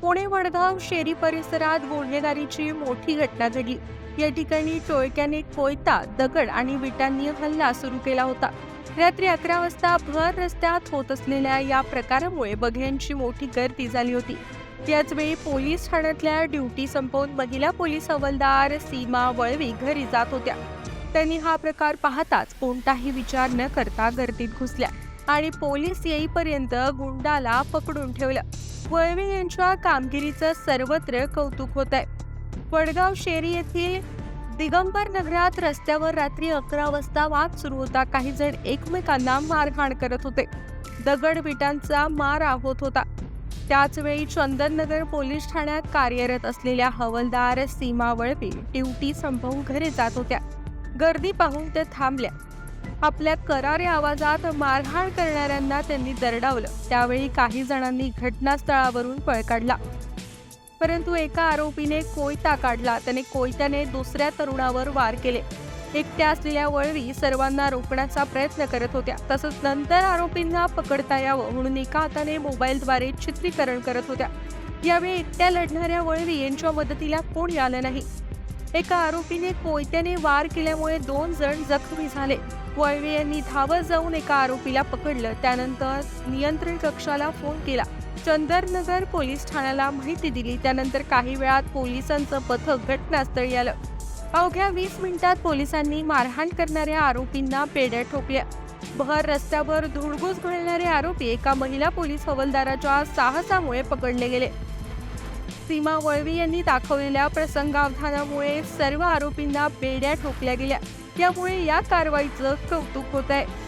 पुणे वडगाव शेरी परिसरात गुन्हेगारीची मोठी घटना घडली. या ठिकाणी टोळक्याने कोयता दगड आणि विटांनी हल्ला सुरू केला होता. रात्री अकरा वाजता भर रस्त्यात होत असलेल्या या प्रकारामुळे बघ्यांची मोठी गर्दी झाली होती. त्याचवेळी पोलीस ठाण्यातल्या ड्युटी संपवून महिला पोलीस हवालदार सीमा वळवी घरी जात होत्या. त्यांनी हा प्रकार पाहताच कोणताही विचार न करता गर्दीत घुसल्या आणि पोलीस येईपर्यंत गुंडाला पकडून ठेवलं. वळवे यांच्या कामगिरीचं सर्वत्र कौतुक होत आहे वडगाव शेरी येथील दिगंबर नगरात रस्त्यावर रात्री अकरा वाजता वाद सुरू होता. काही जण एकमेकांना मारहाण करत होते. दगड विटांचा मार आहोत होता. त्याचवेळी चंदननगर पोलीस ठाण्यात कार्यरत असलेल्या हवलदार सीमा वळवे ड्युटी संपवून घरी जात होत्या. गर्दी पाहून ते थांबल्या. आपल्या करारे आवाजात मारहाण करणाऱ्यांना त्यांनी दरडावलं. त्यावेळी काही जणांनी घटनास्थळावरून पळ काढला. परंतु एका आरोपीने कोयता काढला. त्याने कोयत्याने दुसऱ्या तरुणावर वार केले. एकट्या असलेल्या वळवी सर्वांना रोखण्याचा प्रयत्न करत होत्या. तसंच नंतर आरोपींना पकडता यावं म्हणून एका हाताने मोबाईलद्वारे चित्रीकरण करत होत्या. यावेळी एकट्या लढणाऱ्या वळवी यांच्या मदतीला कोणी आलं नाही. एका आरोपीने कोयत्याने वार केल्यामुळे दोन जण जखमी झाले. वळवे यांनी धावत जाऊन एका आरोपीला पकडलं. त्यानंतर नियंत्रण कक्षाला फोन केला. चंदरनगर पोलीस ठाण्याला माहिती दिली. त्यानंतर काही वेळात पोलिसांचं पथक घटनास्थळी आलं. अवघ्या वीस मिनिटात पोलिसांनी मारहाण करणाऱ्या आरोपींना पेड्या ठोकल्या. भर रस्त्यावर धुडगूस घालणारे आरोपी एका महिला पोलीस हवालदाराच्या साहसामुळे पकडले गेले. सीमा वळवी यांनी दाखवलेल्या प्रसंगावधानामुळे सर्व आरोपींना बेड्या ठोकल्या गेल्या. त्यामुळे या कारवाईचं कौतुक होत आहे